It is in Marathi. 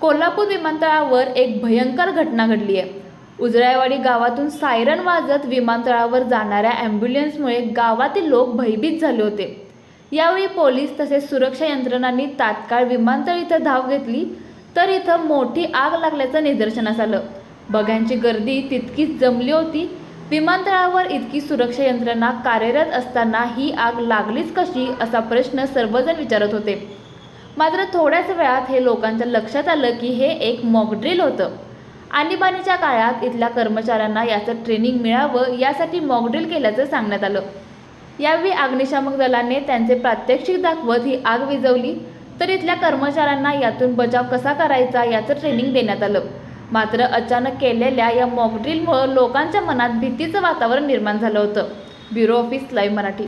कोल्हापूर विमानतळावर एक भयंकर घटना घडली आहे. उजळ्यावाडी गावातून सायरन वाजत विमानतळावर जाणाऱ्या ॲम्ब्युलन्समुळे गावातील लोक भयभीत झाले होते. यावेळी पोलीस तसेच सुरक्षा यंत्रणांनी तात्काळ विमानतळ इथं धाव घेतली तर इथं मोठी आग लागल्याचं निदर्शनास आलं. बघ्यांची गर्दी तितकीच जमली होती विमानतळावर इतकी सुरक्षा यंत्रणा कार्यरत असताना ही आग लागलीच कशी असा प्रश्न सर्वजण विचारत होते. मात्र थोड्याच वेळात हे लोकांच्या लक्षात आलं की हे एक मॉकड्रिल होतं. आणीबाणीच्या काळात इथल्या कर्मचाऱ्यांना याचं ट्रेनिंग मिळावं यासाठी मॉकड्रिल केल्याचं सांगण्यात आलं. यावेळी अग्निशामक दलाने त्यांचे प्रात्यक्षिक दाखवत ही आग विझवली तर इथल्या कर्मचाऱ्यांना यातून बचाव कसा करायचा याचं ट्रेनिंग देण्यात आलं. मात्र अचानक केलेल्या या मॉकड्रीलमुळं लोकांच्या मनात भीतीचं वातावरण निर्माण झालं होतं. Bureau office live Marathi.